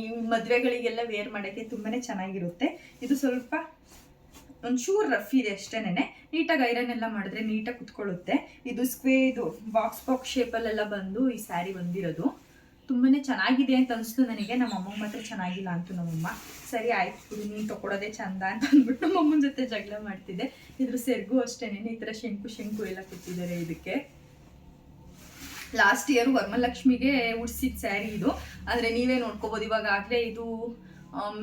ಈ ಮದುವೆಗಳಿಗೆಲ್ಲ ವೇರ್ ಮಾಡೋಕ್ಕೆ ತುಂಬಾನೇ ಚೆನ್ನಾಗಿರುತ್ತೆ. ಇದು ಸ್ವಲ್ಪ ಒಂಚೂರು ರಫ್ ಇದೆ ಅಷ್ಟೇನೆ ನೀಟಾಗಿ ಐರನ್ ಎಲ್ಲ ಮಾಡಿದ್ರೆ ನೀಟಾಗಿ ಕುತ್ಕೊಳ್ಳುತ್ತೆ. ಇದು ಸ್ಕ್ವೇ ಇದು ಬಾಕ್ಸ್ ಬಾಕ್ಸ್ ಶೇಪಲ್ಲೆಲ್ಲ ಬಂದು ಈ ಸ್ಯಾರಿ ಬಂದಿರೋದು. ತುಂಬಾ ಚೆನ್ನಾಗಿದೆ ಅಂತ ಅನಿಸ್ತು ನನಗೆ. ನಮ್ಮ ಅಮ್ಮ ಮಾತ್ರ ಚೆನ್ನಾಗಿಲ್ಲ ಅಂತು ನಮ್ಮಮ್ಮ ಸರಿ, ಆಯ್ತು ನೀನು ತೊಗೊಳೋದೇ ಚಂದ ಅಂತ ಅಂದ್ಬಿಟ್ಟು ನಮ್ಮಮ್ಮನ ಜೊತೆ ಜಗಳ ಮಾಡ್ತಿದ್ದೆ. ಇದ್ರ ಸೆರ್ಗು ಅಷ್ಟೇನೆ ಈ ಥರ ಶೆಂಕು ಶೆಂಕು ಎಲ್ಲ ಕೊಟ್ಟಿದ್ದಾರೆ ಇದಕ್ಕೆ. ಲಾಸ್ಟ್ ಇಯರ್ ವರ್ಮಲಕ್ಷ್ಮಿಗೆ ಉಡ್ಸಿದ ಸ್ಯಾರಿ ಇದು. ಆದರೆ ನೀವೇ ನೋಡ್ಕೋಬೋದು. ಇವಾಗ ಆಗಲೇ ಇದು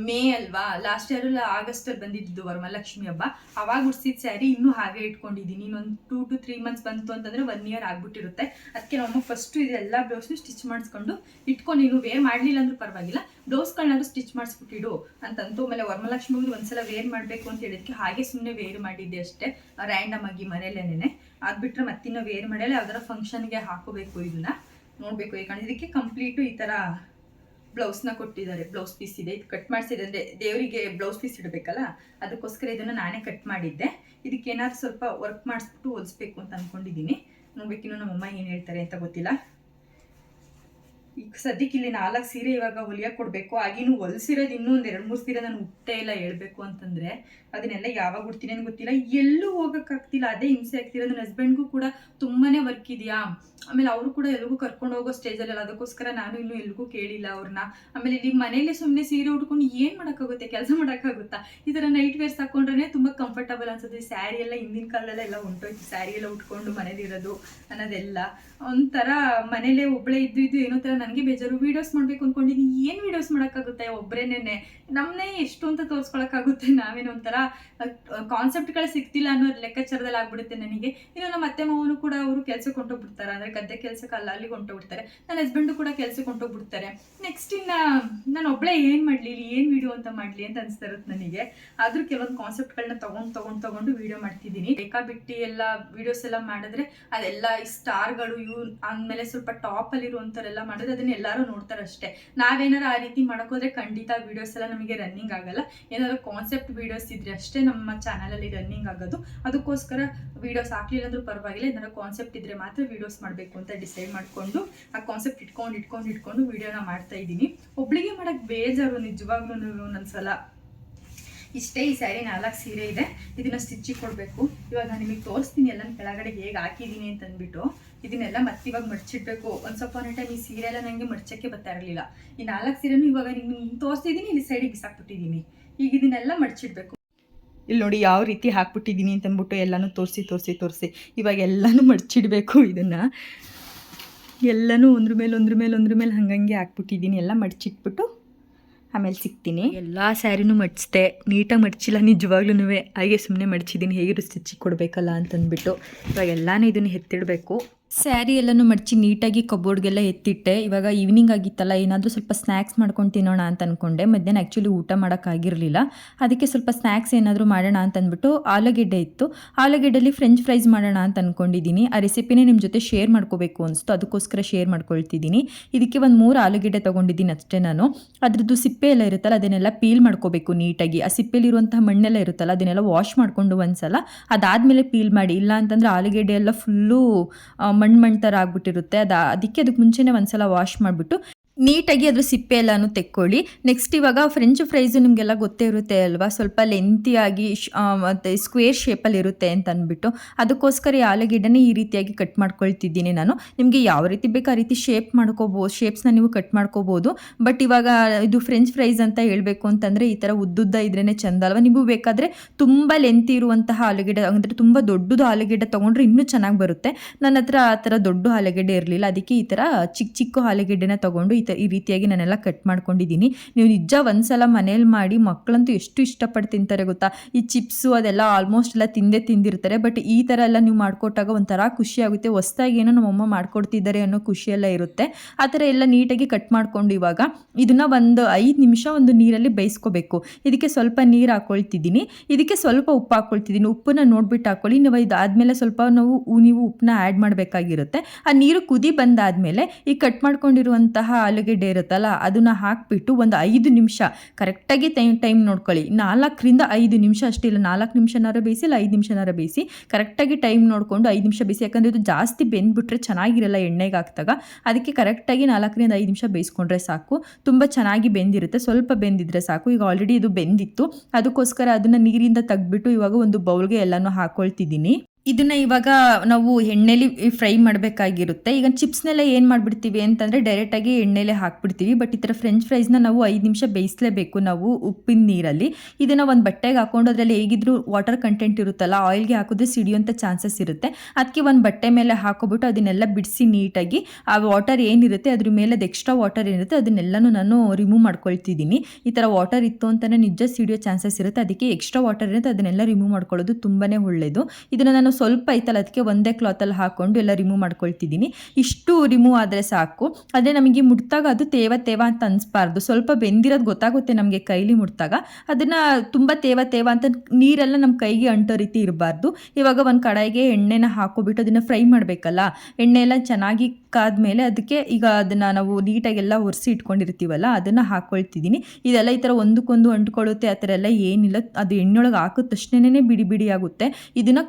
ಮೇ ಅಲ್ವಾ? ಲಾಸ್ಟ್ ಇಯರ್ ಆಗಸ್ಟ್ ಅಲ್ಲಿ ಬಂದಿದ್ದು ವರಮಹಾಲಕ್ಷ್ಮಿ ಹಬ್ಬ. ಅವಾಗ ಉಡ್ಸಿದ ಸ್ಯಾರಿ ಇನ್ನೂ ಹಾಗೆ ಇಟ್ಕೊಂಡಿದ್ದೀನಿ. ಇನ್ನೊಂದು ಟೂ ಟು ತ್ರೀ ಮಂತ್ಸ್ ಬಂತು ಅಂತಂದ್ರೆ ಒನ್ ಇಯರ್ ಆಗ್ಬಿಟ್ಟಿರುತ್ತೆ. ಅದಕ್ಕೆ ನಮ್ಮ ಫಸ್ಟ್ ಇದೆಲ್ಲ ಬ್ಲೌಸ್ನು ಸ್ಟಿಚ್ ಮಾಡಿಸ್ಕೊಂಡು ಇಟ್ಕೊಂಡು ನೀನು ವೇರ್ ಮಾಡಲಿಲ್ಲ ಅಂದ್ರೂ ಪರವಾಗಿಲ್ಲ. ಬ್ಲೌಸ್ಗಳನ್ನಾದ್ರೂ ಸ್ಟಿಚ್ ಮಾಡಿಸ್ಬಿಟ್ಟಿಡು ಅಂತಂತು. ಆಮೇಲೆ ಒಂದು ಒಂದ್ಸಲ ವೇರ್ ಮಾಡಬೇಕು ಅಂತ ಹೇಳಿದಕ್ಕೆ ಹಾಗೆ ಸುಮ್ಮನೆ ವೇರ್ ಮಾಡಿದ್ದೆ ಅಷ್ಟೇ ರ್ಯಾಂಡಮ್ ಆಗಿ ಮನೇಲೇನೆ ಅದು ಬಿಟ್ಟರೆ ಮತ್ತಿನ್ನೂ ವೇರ್ ಮಾಡಲ್ಲ. ಯಾವ್ದಾರ ಫಂಕ್ಷನ್ಗೆ ಹಾಕೋಬೇಕು ಇದನ್ನ. ನೋಡಬೇಕು ಯಾಕಂದ್ರೆ ಇದಕ್ಕೆ ಕಂಪ್ಲೀಟು ಈ ಥರ ಬ್ಲೌಸ್ನ ಕೊಟ್ಟಿದ್ದಾರೆ. ಬ್ಲೌಸ್ ಪೀಸ್ ಇದೆ. ಇದು ಕಟ್ ಮಾಡಿಸಿದೆ. ಅಂದರೆ ದೇವರಿಗೆ ಬ್ಲೌಸ್ ಪೀಸ್ ಇಡಬೇಕಲ್ಲ? ಅದಕ್ಕೋಸ್ಕರ ಇದನ್ನು ನಾನೇ ಕಟ್ ಮಾಡಿದ್ದೆ. ಇದಕ್ಕೆ ಏನಾದ್ರು ಸ್ವಲ್ಪ ವರ್ಕ್ ಮಾಡಿಸ್ಬಿಟ್ಟು ಹೊಲಿಸ್ಬೇಕು ಅಂತ ಅಂದ್ಕೊಂಡಿದ್ದೀನಿ ನೋಡ್ಬೇಕಿನ್ನು ನಮ್ಮಮ್ಮ ಏನು ಹೇಳ್ತಾರೆ ಅಂತ ಗೊತ್ತಿಲ್ಲ. ಈಗ ಸದ್ಯಕ್ಕೆ ಇಲ್ಲಿ ನಾಲ್ಕು ಸೀರೆ ಇವಾಗ ಹೊಲಿಯಕ್ಕೆ ಕೊಡಬೇಕು. ಆಗಿನೂ ಹೊಲ್ಸಿರೋದು ಇನ್ನೂ ಒಂದು ಎರಡು ಮೂರು ಸೀರೆ ನಾನು ಉಟ್ಟೆ ಇಲ್ಲ ಹೇಳ್ಬೇಕು ಅಂತಂದರೆ ಅದನ್ನೆಲ್ಲ ಯಾವಾಗ ಉಡ್ತೀನಿ ಅಂತ ಗೊತ್ತಿಲ್ಲ. ಎಲ್ಲೂ ಹೋಗೋಕ್ಕಾಗ್ತಿಲ್ಲ ಅದೇ ಹಿಂಸೆ ಆಗ್ತಿಲ್ಲ ನನ್ನ ಹಸ್ಬೆಂಡ್ಗೂ ಕೂಡ ತುಂಬಾ ವರ್ಕ್ ಇದೆಯಾ? ಆಮೇಲೆ ಅವರು ಕೂಡ ಎಲ್ರಿಗೂ ಕರ್ಕೊಂಡು ಹೋಗೋ ಸ್ಟೇಜಲ್ಲಿ ಅದಕ್ಕೋಸ್ಕರ ನಾನು ಇನ್ನೂ ಎಲ್ರಿಗೂ ಕೇಳಿಲ್ಲ ಅವ್ರನ್ನ ಆಮೇಲೆ ಇಲ್ಲಿ ಮನೇಲಿ ಸುಮ್ಮನೆ ಸೀರೆ ಉಟ್ಕೊಂಡು ಏನು ಮಾಡೋಕ್ಕಾಗುತ್ತೆ? ಕೆಲಸ ಮಾಡೋಕ್ಕಾಗುತ್ತಾ? ಈ ಥರ ನೈಟ್ ವೇರ್ಸ್ ಹಾಕೊಂಡ್ರೆ ತುಂಬ ಕಂಫರ್ಟಬಲ್ ಅನ್ಸುತ್ತೆ. ಸ್ಯಾರಿ ಎಲ್ಲ ಹಿಂದಿನ ಕಾಲದಲ್ಲೆಲ್ಲ ಹೊಂಟೋಯ್ತು ಸ್ಯಾರಿ ಎಲ್ಲ ಉಟ್ಕೊಂಡು ಮನೇಲಿರೋದು ಅನ್ನೋದೆಲ್ಲ. ಒಂಥರ ಮನೇಲೆ ಒಬ್ಬಳೇ ಇದ್ದು ಇದ್ದು ಏನೋ ಥರ ನನಗೆ ಬೇಜಾರು. ವೀಡಿಯೋಸ್ ಮಾಡಬೇಕು ಅಂದ್ಕೊಂಡಿದ್ದೀನಿ ಏನು ವೀಡಿಯೋಸ್ ಮಾಡೋಕ್ಕಾಗುತ್ತೆ ಒಬ್ಬರೇನೆ ನಮ್ಮನ್ನೇ ಎಷ್ಟು ಅಂತ ತೋರಿಸ್ಕೊಳಕ್ಕಾಗುತ್ತೆ? ನಾವೇನೋ ಒಂಥರ ಕಾನ್ಸೆಪ್ಟ್ಗಳು ಸಿಗ್ತಿಲ್ಲ ಅನ್ನೋ ಲೆಕ್ಕಾಚಾರದಲ್ಲಿ ಆಗ್ಬಿಡುತ್ತೆ ನನಗೆ. ಇನ್ನು ನಮ್ಮ ಅತ್ತೆ ಮಾವನು ಕೂಡ ಅವರು ಕೆಲ್ಸಕ್ಕೆ ಹೊಂಟೋಗ್ಬಿಡ್ತಾರೆ ಅಂದರೆ ಗದ್ದೆ ಕೆಲಸಕ್ಕೆ ಅಲ್ಲ ಅಲ್ಲಿಗೆ ಹೊಂಟೋಗ್ಬಿಡ್ತಾರೆ ನನ್ನ ಹಸ್ಬೆಂಡು ಕೂಡ ಕೆಲ್ಸಕ್ಕೆ ಹೊಂಟೋಗ್ಬಿಡ್ತಾರೆ ನೆಕ್ಸ್ಟ್ ಇನ್ನು ನಾನು ಒಬ್ಬಳೇ ಏನು ಮಾಡಲಿ? ಇಲ್ಲಿ ಏನು ವಿಡಿಯೋ ಅಂತ ಮಾಡಲಿ ಅಂತ ಅನಿಸ್ತಾ ಇರುತ್ತೆ ನನಗೆ. ಆದರೂ ಕೆಲವೊಂದು ಕಾನ್ಸೆಪ್ಟ್ಗಳನ್ನ ತೊಗೊಂಡು ತೊಗೊಂಡು ತೊಗೊಂಡು ವಿಡಿಯೋ ಮಾಡ್ತಿದ್ದೀನಿ. ಬೇಕಾಬಿಟ್ಟು ಎಲ್ಲ ವಿಡಿಯೋಸ್ ಎಲ್ಲ ಮಾಡಿದ್ರೆ ಅದೆಲ್ಲ ಈ ಸ್ಟಾರ್ಗಳು ಇವು ಆಮೇಲೆ ಸ್ವಲ್ಪ ಟಾಪಲ್ಲಿರುವಂಥವ್ರೆಲ್ಲ ಮಾಡಿದ್ರೆ ಅದನ್ನ ಎಲ್ಲರೂ ನೋಡ್ತಾರೆ ಅಷ್ಟೇ ನಾವೇನಾರು ಆ ರೀತಿ ಮಾಡೋಕ್ಕೋದ್ರೆ ಖಂಡಿತ ವಿಡಿಯೋಸ್ ಎಲ್ಲ ನಮಗೆ ರನ್ನಿಂಗ್ ಆಗಲ್ಲ. ಏನಾದರೂ ಕಾನ್ಸೆಪ್ಟ್ ವಿಡಿಯೋಸ್ ಇದ್ರೆ ಅಷ್ಟೇ ನಮ್ಮ ಚಾನಲಲ್ಲಿ ರನ್ನಿಂಗ್ ಆಗೋದು. ಅದಕ್ಕೋಸ್ಕರ ವಿಡಿಯೋಸ್ ಹಾಕ್ಲಿಲ್ಲ ಅಂದ್ರೂ ಪರವಾಗಿಲ್ಲ, ಏನಾದ್ರು ಕಾನ್ಸೆಪ್ಟ್ ಇದ್ರೆ ಮಾತ್ರ ವಿಡಿಯೋಸ್ ಮಾಡಬೇಕು ಅಂತ ಡಿಸೈಡ್ ಮಾಡಿಕೊಂಡು, ಆ ಕಾನ್ಸೆಪ್ಟ್ ಇಟ್ಕೊಂಡು ಇಟ್ಕೊಂಡು ಇಟ್ಕೊಂಡು ವೀಡಿಯೋನ ಮಾಡ್ತಾ ಇದ್ದೀನಿ. ಒಬ್ಳಿಗೆ ಮಾಡೋಕ್ಕೆ ಬೇಜಾರು ನಿಜವಾಗ್ಲೂ ಒಂದೊಂದ್ಸಲ ಇಷ್ಟೇ ಈ ಸ್ಯಾರಿ ನಾಲ್ಕು ಸೀರೆ ಇದೆ. ಇದನ್ನ ಸ್ಟಿಚ್ಚಿ ಕೊಡಬೇಕು. ಇವಾಗ ನಾನು ನಿಮಗೆ ತೋರಿಸ್ತೀನಿ ಎಲ್ಲ ಕೆಳಗಡೆ ಹೇಗೆ ಹಾಕಿದ್ದೀನಿ ಅಂತ ಅಂದ್ಬಿಟ್ಟು ಇದನ್ನೆಲ್ಲ ಮತ್ತೆ ಇವಾಗ ಮಡ್ಚಿಡ್ಬೇಕು ಒಂದು ಸ್ವಲ್ಪ ಟೈಮ್ ಈ ಸೀರೆ ಎಲ್ಲ ನನಗೆ ಮಡ್ಚಕ್ಕೆ ಬರ್ತಾ ಇರಲಿಲ್ಲ. ಈ ನಾಲ್ಕು ಸೀರೆನೂ ಇವಾಗ ನಿಮ್ಗೆ ತೋರಿಸ್ತಿದ್ದೀನಿ ಇಲ್ಲಿ ಸೈಡಿಗೆ ಬಿಸಾಕ್ಬಿಟ್ಟಿದ್ದೀನಿ ಈಗ ಇದನ್ನೆಲ್ಲ ಮಡ್ಚಿಡ್ಬೇಕು ಇಲ್ಲಿ ನೋಡಿ ಯಾವ ರೀತಿ ಹಾಕ್ಬಿಟ್ಟಿದ್ದೀನಿ ಅಂತ ಅಂದ್ಬಿಟ್ಟು ಎಲ್ಲನೂ ತೋರಿಸಿ ತೋರಿಸಿ ತೋರಿಸಿ. ಇವಾಗ ಎಲ್ಲನೂ ಮಡ್ಚಿಡಬೇಕು ಇದನ್ನು. ಎಲ್ಲನೂ ಒಂದ್ರ ಮೇಲೆ ಒಂದ್ರ ಮೇಲೆ ಒಂದ್ರ ಮೇಲೆ ಹಂಗಂಗೆ ಹಾಕ್ಬಿಟ್ಟಿದ್ದೀನಿ ಎಲ್ಲ ಮಡ್ಚಿಟ್ಬಿಟ್ಟು ಆಮೇಲೆ ಸಿಗ್ತೀನಿ. ಎಲ್ಲ ಸ್ಯಾರಿನೂ ಮಡ್ಚಿದೆ ನೀಟಾಗಿ ಮಡ್ಚಿಲ್ಲ ನಿಜವಾಗ್ಲೂ ಹಾಗೆ ಸುಮ್ಮನೆ ಮಡ್ಚಿದ್ದೀನಿ ಹೇಗಿರೋ ಸ್ಟಿಚ್ಚಿಗೆ ಕೊಡಬೇಕಲ್ಲ ಅಂತಂದ್ಬಿಟ್ಟು. ಇವಾಗ ಎಲ್ಲನೂ ಇದನ್ನು ಎತ್ತಿಡಬೇಕು. ಸ್ಯಾರಿ ಎಲ್ಲನೂ ಮಡಚಿ ನೀಟಾಗಿ ಕಬೋರ್ಡ್ಗೆಲ್ಲ ಎತ್ತಿಟ್ಟೆ. ಇವಾಗ ಈವ್ನಿಂಗ್ ಆಗಿತ್ತಲ್ಲ, ಏನಾದರೂ ಸ್ವಲ್ಪ ಸ್ನ್ಯಾಕ್ಸ್ ಮಾಡ್ಕೊಂಡು ತಿನ್ನೋಣ ಅಂತ ಅಂದ್ಕೊಂಡೆ ಮಧ್ಯಾಹ್ನ ಆ್ಯಕ್ಚುಲಿ ಊಟ ಮಾಡೋಕ್ಕಾಗಿರಲಿಲ್ಲ ಅದಕ್ಕೆ ಸ್ವಲ್ಪ ಸ್ನ್ಯಾಕ್ಸ್ ಏನಾದರೂ ಮಾಡೋಣ ಅಂತ ಅಂದ್ಬಿಟ್ಟು ಆಲೂಗೆಡ್ಡೆ ಇತ್ತು. ಆಲೂಗೆಡ್ಡೆಲಿ ಫ್ರೆಂಚ್ ಫ್ರೈಸ್ ಮಾಡೋಣ ಅಂತ ಅಂದ್ಕೊಂಡಿದ್ದೀನಿ ಆ ರೆಸಿಪಿನೇ ನಿಮ್ಮ ಜೊತೆ ಶೇರ್ ಮಾಡ್ಕೋಬೇಕು ಅನಿಸ್ತು. ಅದಕ್ಕೋಸ್ಕರ ಶೇರ್ ಮಾಡ್ಕೊಳ್ತಿದ್ದೀನಿ. ಇದಕ್ಕೆ ಒಂದು ಮೂರು ಆಲೂಗೆಡ್ಡೆ ತೊಗೊಂಡಿದ್ದೀನಿ ಅಷ್ಟೇ ನಾನು. ಅದ್ರದ್ದು ಸಿಪ್ಪೆ ಎಲ್ಲ ಇರುತ್ತಲ್ಲ, ಅದನ್ನೆಲ್ಲ ಪೀಲ್ ಮಾಡ್ಕೋಬೇಕು ನೀಟಾಗಿ. ಆ ಸಿಪ್ಪೆಲಿರುವಂತಹ ಮಣ್ಣೆಲ್ಲ ಇರುತ್ತಲ್ಲ, ಅದನ್ನೆಲ್ಲ ವಾಶ್ ಮಾಡಿಕೊಂಡು ಒಂದ್ಸಲ. ಅದಾದಮೇಲೆ ಪೀಲ್ ಮಾಡಿ. ಇಲ್ಲ ಅಂತಂದರೆ ಆಲೂಗೆಡ್ಡೆ ಎಲ್ಲ ಫುಲ್ಲು ಮಣ್ಣು ಮಣ್ಣು ಥರ ಆಗ್ಬಿಟ್ಟಿರುತ್ತೆ ಅದ ಅದಕ್ಕೆ ಅದಕ್ಕೆ ಮುಂಚೆನೇ ಒಂದ್ಸಲ ವಾಶ್ ಮಾಡಿಬಿಟ್ಟು ನೀಟಾಗಿ ಅದ್ರ ಸಿಪ್ಪೆ ಎಲ್ಲನೂ ತೆಕ್ಕೊಳ್ಳಿ. ನೆಕ್ಸ್ಟ್ ಇವಾಗ ಫ್ರೆಂಚ್ ಫ್ರೈಸು ನಿಮಗೆಲ್ಲ ಗೊತ್ತೇ ಇರುತ್ತೆ ಅಲ್ವಾ? ಸ್ವಲ್ಪ ಲೆಂತಿಯಾಗಿ ಮತ್ತು ಸ್ಕ್ವೇರ್ ಶೇಪಲ್ಲಿ ಇರುತ್ತೆ ಅಂತ ಅಂದ್ಬಿಟ್ಟು. ಅದಕ್ಕೋಸ್ಕರ ಈ ಆಲೂಗೆಡ್ಡೆನೇ ಈ ರೀತಿಯಾಗಿ ಕಟ್ ಮಾಡ್ಕೊಳ್ತಿದ್ದೀನಿ ನಾನು. ನಿಮಗೆ ಯಾವ ರೀತಿ ಬೇಕು ಆ ರೀತಿ ಶೇಪ್ ಮಾಡ್ಕೋಬೋದು ಶೇಪ್ಸ್ನ ನೀವು ಕಟ್ ಮಾಡ್ಕೋಬೋದು. ಬಟ್ ಇವಾಗ ಇದು ಫ್ರೆಂಚ್ ಫ್ರೈಸ್ ಅಂತ ಹೇಳಬೇಕು ಅಂತಂದರೆ ಈ ಥರ ಉದ್ದುದ್ದ ಇದ್ರೇ ಚೆಂದ ಅಲ್ವಾ? ನೀವು ಬೇಕಾದರೆ ತುಂಬ ಲೆಂತಿ ಇರುವಂತಹ ಆಲೂಗೆಡ್ಡೆ, ಅಂದರೆ ತುಂಬ ದೊಡ್ಡದು ಆಲೂಗೆಡ್ಡೆ ತೊಗೊಂಡ್ರೆ ಇನ್ನೂ ಚೆನ್ನಾಗಿ ಬರುತ್ತೆ. ನನ್ನ ಹತ್ರ ಆ ಥರ ದೊಡ್ಡ ಆಲೂಗೆಡ್ಡೆ ಇರಲಿಲ್ಲ. ಅದಕ್ಕೆ ಈ ಥರ ಚಿಕ್ಕ ಚಿಕ್ಕ ಆಲೂಗೆಡ್ಡೆನ ತೊಗೊಂಡು ಈ ರೀತಿಯಾಗಿ ನಾನೆಲ್ಲ ಕಟ್ ಮಾಡ್ಕೊಂಡಿದ್ದೀನಿ. ನೀವು ನಿಜ ಒಂದ್ಸಲ ಮನೇಲಿ ಮಾಡಿ ಮಕ್ಕಳಂತೂ ಎಷ್ಟು ಇಷ್ಟಪಟ್ಟು ತಿಂತಾರೆ ಗೊತ್ತಾ? ಈ ಚಿಪ್ಸು ಅದೆಲ್ಲ ಆಲ್ಮೋಸ್ಟ್ ಎಲ್ಲ ತಿಂದೇ ತಿಂದಿರ್ತಾರೆ. ಬಟ್ ಈ ಥರ ಎಲ್ಲ ನೀವು ಮಾಡಿಕೊಟ್ಟಾಗ ಒಂಥರ ಖುಷಿ ಆಗುತ್ತೆ. ಹೊಸ್ದಾಗಿ ಏನೋ ನಮ್ಮಮ್ಮ ಮಾಡ್ಕೊಡ್ತಿದ್ದಾರೆ ಅನ್ನೋ ಖುಷಿಯೆಲ್ಲ ಇರುತ್ತೆ. ಆ ಥರ ಎಲ್ಲ ನೀಟಾಗಿ ಕಟ್ ಮಾಡ್ಕೊಂಡು ಇವಾಗ ಇದನ್ನು ಒಂದು ಐದು ನಿಮಿಷ ಒಂದು ನೀರಲ್ಲಿ ಬೇಯಿಸ್ಕೋಬೇಕು. ಇದಕ್ಕೆ ಸ್ವಲ್ಪ ನೀರು ಹಾಕ್ಕೊಳ್ತಿದ್ದೀನಿ ಇದಕ್ಕೆ ಸ್ವಲ್ಪ ಉಪ್ಪು ಹಾಕ್ಕೊಳ್ತಿದ್ದೀನಿ ಉಪ್ಪನ್ನ ನೋಡ್ಬಿಟ್ಟು ಹಾಕ್ಕೊಳ್ಳಿ ನೀವು ಇದಾದಮೇಲೆ ಸ್ವಲ್ಪ ನಾವು ನೀವು ಉಪ್ಪನ್ನ ಆ್ಯಡ್ ಮಾಡಬೇಕಾಗಿರುತ್ತೆ. ಆ ನೀರು ಕುದಿ ಬಂದಾದಮೇಲೆ ಈ ಕಟ್ ಮಾಡ್ಕೊಂಡಿರುವಂತಹ ಆಲೂಗೆಡ್ಡೆ ಇರುತ್ತಲ್ಲ, ಅದನ್ನು ಹಾಕಿಬಿಟ್ಟು ಒಂದು ಐದು ನಿಮಿಷ ಕರೆಕ್ಟಾಗಿ ಟೈಮ್ ಟೈಮ್ ನೋಡ್ಕೊಳ್ಳಿ. ನಾಲ್ಕರಿಂದ ಐದು ನಿಮಿಷ ಅಷ್ಟೇ ಇಲ್ಲ, ನಾಲ್ಕು ನಿಮಿಷನಾರ ಬೇಯಿಸಿ, ಇಲ್ಲ ಐದು ನಿಮಿಷನಾರ ಬೇಯಿಸಿ ಕರೆಕ್ಟಾಗಿ ಟೈಮ್ ನೋಡಿಕೊಂಡು ಐದು ನಿಮಿಷ ಬೇಯಿಸಿ, ಯಾಕಂದರೆ ಇದು ಜಾಸ್ತಿ ಬೆಂದ್ಬಿಟ್ರೆ ಚೆನ್ನಾಗಿರಲ್ಲ ಎಣ್ಣೆಗೆ ಹಾಕಿದಾಗ, ಅದಕ್ಕೆ ಕರೆಕ್ಟಾಗಿ ನಾಲ್ಕರಿಂದ ಐದು ನಿಮಿಷ ಬೇಯಿಸ್ಕೊಂಡ್ರೆ ಸಾಕು. ತುಂಬ ಚೆನ್ನಾಗಿ ಬೆಂದಿರುತ್ತೆ, ಸ್ವಲ್ಪ ಬೆಂದಿದ್ರೆ ಸಾಕು. ಈಗ ಆಲ್ರೆಡಿ ಇದು ಬೆಂದಿತ್ತು, ಅದಕ್ಕೋಸ್ಕರ ಅದನ್ನು ನೀರಿಂದ ತೆಗೆದ್ಬಿಟ್ಟು ಇವಾಗ ಒಂದು ಬೌಲ್ಗೆ ಎಲ್ಲನೂ ಹಾಕ್ಕೊಳ್ತಿದ್ದೀನಿ ಇದನ್ನ ಇವಾಗ ನಾವು ಎಣ್ಣೆಲಿ ಫ್ರೈ ಮಾಡಬೇಕಾಗಿರುತ್ತೆ. ಈಗ ಚಿಪ್ಸ್ನೆಲ್ಲ ಏನು ಮಾಡಿಬಿಡ್ತೀವಿ ಅಂತಂದರೆ ಡೈರೆಕ್ಟಾಗಿ ಎಣ್ಣೆಲೆ ಹಾಕ್ಬಿಡ್ತೀವಿ. ಬಟ್ ಈ ಥರ ಫ್ರೆಂಚ್ ಫ್ರೈಸ್ನ ನಾವು ಐದು ನಿಮಿಷ ಬೇಯಿಸಲೇಬೇಕು ನಾವು ಉಪ್ಪಿನ ನೀರಲ್ಲಿ. ಇದನ್ನು ಒಂದು ಬಟ್ಟೆಗೆ ಹಾಕೊಂಡು ಅದರಲ್ಲಿ ಹೇಗಿದ್ರೂ ವಾಟರ್ ಕಂಟೆಂಟ್ ಇರುತ್ತಲ್ಲ ಆಯಿಲ್ಗೆ ಹಾಕಿದ್ರೆ ಸಿಡಿಯುವಂಥ ಚಾನ್ಸಸ್ ಇರುತ್ತೆ. ಅದಕ್ಕೆ ಒಂದು ಬಟ್ಟೆ ಮೇಲೆ ಹಾಕೋಬಿಟ್ಟು ಅದನ್ನೆಲ್ಲ ಬಿಡಿಸಿ ನೀಟಾಗಿ ಆ ವಾಟರ್ ಏನಿರುತ್ತೆ ಅದ್ರ ಮೇಲೆ ಅದು ಎಕ್ಸ್ಟ್ರಾ ವಾಟರ್ ಏನಿರುತ್ತೆ ಅದನ್ನೆಲ್ಲನೂ ನಾನು ರಿಮೂವ್ ಮಾಡ್ಕೊಳ್ತಿದ್ದೀನಿ. ಈ ಥರ ವಾಟರ್ ಇತ್ತು ಅಂತಲೇ ನಿಜ ಸಿಡಿಯೋ ಚಾನ್ಸಸ್ ಇರುತ್ತೆ. ಅದಕ್ಕೆ ಎಕ್ಸ್ಟ್ರಾ ವಾಟರ್ ಇರುತ್ತೆ, ಅದನ್ನೆಲ್ಲ ರಿಮೂವ್ ಮಾಡ್ಕೊಳ್ಳೋದು ತುಂಬಾ ಒಳ್ಳೆಯದು ಇದನ್ನು ನಾನು ಸ್ವಲ್ಪ ಐತಲ್ಲ, ಅದಕ್ಕೆ ಒಂದೇ ಕ್ಲಾತಲ್ಲಿ ಹಾಕ್ಕೊಂಡು ಎಲ್ಲ ರಿಮೂವ್ ಮಾಡ್ಕೊಳ್ತಿದ್ದೀನಿ. ಇಷ್ಟು ರಿಮೂವ್ ಆದರೆ ಸಾಕು. ಅದೇ ನಮಗೆ ಮುಟ್ಟಾಗ ಅದು ತೇವ ತೇವ ಅಂತ ಅನಿಸ್ಬಾರ್ದು. ಸ್ವಲ್ಪ ಬೆಂದಿರೋದು ಗೊತ್ತಾಗುತ್ತೆ ನಮಗೆ ಕೈಲಿ ಮುಟ್ಟಾಗ ಅದನ್ನು ತುಂಬ ತೇವ ತೇವ ಅಂತ ನೀರೆಲ್ಲ ನಮ್ಮ ಕೈಗೆ ಅಂಟೋ ರೀತಿ ಇರಬಾರ್ದು. ಇವಾಗ ಒಂದು ಕಡಾಯಿಗೆ ಎಣ್ಣೆನ ಹಾಕೋಬಿಟ್ಟು ಅದನ್ನು ಫ್ರೈ ಮಾಡಬೇಕಲ್ಲ ಎಣ್ಣೆ ಎಲ್ಲ ಚೆನ್ನಾಗಿ ಕಾದ್ಮೇಲೆ ಅದಕ್ಕೆ ಈಗ ಅದನ್ನು ನಾವು ನೀಟಾಗೆಲ್ಲ ಒರೆಸಿ ಇಟ್ಕೊಂಡಿರ್ತೀವಲ್ಲ, ಅದನ್ನು ಹಾಕ್ಕೊಳ್ತಿದ್ದೀನಿ ಇದೆಲ್ಲ ಈ ಥರ ಒಂದಕ್ಕೊಂದು ಅಂಟ್ಕೊಳ್ಳುತ್ತೆ, ಆ ಥರ ಎಲ್ಲ ಏನಿಲ್ಲ. ಅದು ಎಣ್ಣೆಯೊಳಗೆ ಹಾಕಿದ ತಕ್ಷಣನೇ ಬಿಡಿ ಬಿಡಿ ಆಗುತ್ತೆ. ಇದನ್ನು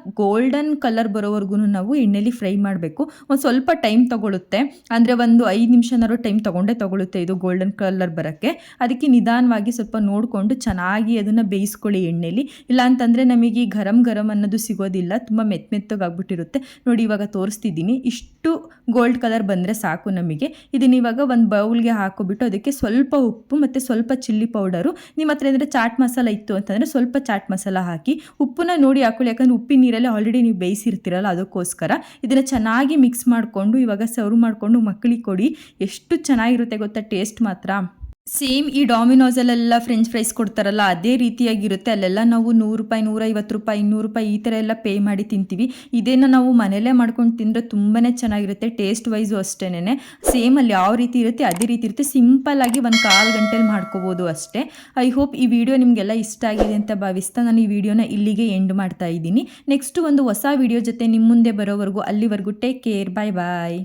ಗೋಲ್ಡನ್ ಕಲರ್ ಬರೋವರೆಗೂ ನಾವು ಎಣ್ಣೆಲಿ ಫ್ರೈ ಮಾಡಬೇಕು. ಒಂದು ಸ್ವಲ್ಪ ಟೈಮ್ ತಗೊಳುತ್ತೆ. ಅಂದರೆ ಒಂದು ಐದು ನಿಮಿಷನಾದ್ರು ಟೈಮ್ ತೊಗೊಂಡೇ ತಗೊಳುತ್ತೆ ಇದು ಗೋಲ್ಡನ್ ಕಲರ್ ಬರೋಕ್ಕೆ. ಅದಕ್ಕೆ ನಿಧಾನವಾಗಿ ಸ್ವಲ್ಪ ನೋಡಿಕೊಂಡು ಚೆನ್ನಾಗಿ ಅದನ್ನು ಬೇಯಿಸ್ಕೊಳ್ಳಿ ಎಣ್ಣೆಲಿ. ಇಲ್ಲ ಅಂತಂದರೆ ನಮಗೆ ಈ ಗರಂ ಗರಂ ಅನ್ನೋದು ಸಿಗೋದಿಲ್ಲ. ತುಂಬ ಮೆತ್ತ ಮೆತ್ತಗಾಗ್ಬಿಟ್ಟಿರುತ್ತೆ. ನೋಡಿ ಇವಾಗ ತೋರಿಸ್ತಿದ್ದೀನಿ. ಇಷ್ಟು ಗೋಲ್ಡ್ ಕಲರ್ ಬಂದರೆ ಸಾಕು ನಮಗೆ. ಇದನ್ನ ಇವಾಗ ಒಂದು ಬೌಲ್ಗೆ ಹಾಕೋಬಿಟ್ಟು ಅದಕ್ಕೆ ಸ್ವಲ್ಪ ಉಪ್ಪು ಮತ್ತು ಸ್ವಲ್ಪ ಚಿಲ್ಲಿ ಪೌಡರು. ನಿಮ್ಮ ಹತ್ರ ಅಂದರೆ ಚಾಟ್ ಮಸಾಲ ಇತ್ತು ಅಂತಂದರೆ ಸ್ವಲ್ಪ ಚಾಟ್ ಮಸಾಲ ಹಾಕಿ. ಉಪ್ಪನ್ನ ನೋಡಿ ಹಾಕೊಳ್ಳಿ. ಯಾಕಂದರೆ ಉಪ್ಪಿನ ನೀರಲ್ಲಿ ಆಲ್ರೆಡಿ ನೀವು ಬೇಯಿಸಿರ್ತೀರಲ್ಲ ಅದಕ್ಕೋಸ್ಕರ ಇದನ್ನು ಚೆನ್ನಾಗಿ ಮಿಕ್ಸ್ ಮಾಡಿಕೊಂಡು ಇವಾಗ ಸರ್ವ್ ಮಾಡಿಕೊಂಡು ಮಕ್ಕಳಿಗೆ ಕೊಡಿ. ಎಷ್ಟು ಚೆನ್ನಾಗಿರುತ್ತೆ ಗೊತ್ತಾ? ಟೇಸ್ಟ್ ಮಾತ್ರ. ಸೇಮ್ ಈ ಡಾಮಿನೋಸಲ್ಲೆಲ್ಲ ಫ್ರೆಂಚ್ ಫ್ರೈಸ್ ಕೊಡ್ತಾರಲ್ಲ, ಅದೇ ರೀತಿಯಾಗಿರುತ್ತೆ. ಅಲ್ಲೆಲ್ಲ ನಾವು ನೂರು ರೂಪಾಯಿ, ನೂರೈವತ್ತು ರೂಪಾಯಿ, ಇನ್ನೂರು ರೂಪಾಯಿ ಈ ಥರ ಎಲ್ಲ ಪೇ ಮಾಡಿ ತಿಂತೀವಿ. ಇದನ್ನು ನಾವು ಮನೆಯಲ್ಲೇ ಮಾಡ್ಕೊಂಡು ತಿಂದರೆ ತುಂಬಾ ಚೆನ್ನಾಗಿರುತ್ತೆ, ಟೇಸ್ಟ್ ವೈಸು ಅಷ್ಟೇನೆ ಸೇಮ್ ಅಲ್ಲಿ ಯಾವ ರೀತಿ ಇರುತ್ತೆ, ಅದೇ ರೀತಿ ಇರುತ್ತೆ. ಸಿಂಪಲ್ ಆಗಿ ಒಂದು ಕಾಲು ಗಂಟೆಲಿ ಮಾಡ್ಕೋಬೋದು ಅಷ್ಟೇ. ಐ ಹೋಪ್ ಈ ವಿಡಿಯೋ ನಿಮಗೆಲ್ಲ ಇಷ್ಟ ಆಗಿದೆ ಅಂತ ಭಾವಿಸ್ತಾ ನಾನು ಈ ವಿಡಿಯೋನ ಇಲ್ಲಿಗೆ ಎಂಡ್ ಮಾಡ್ತಾ ಇದ್ದೀನಿ. ನೆಕ್ಸ್ಟ್ ಒಂದು ಹೊಸ ವಿಡಿಯೋ ಜೊತೆ ನಿಮ್ಮ ಮುಂದೆ ಬರೋವರೆಗೂ, ಅಲ್ಲಿವರೆಗೂ ಟೇಕ್ ಕೇರ್ ಬಾಯ್ ಬಾಯ್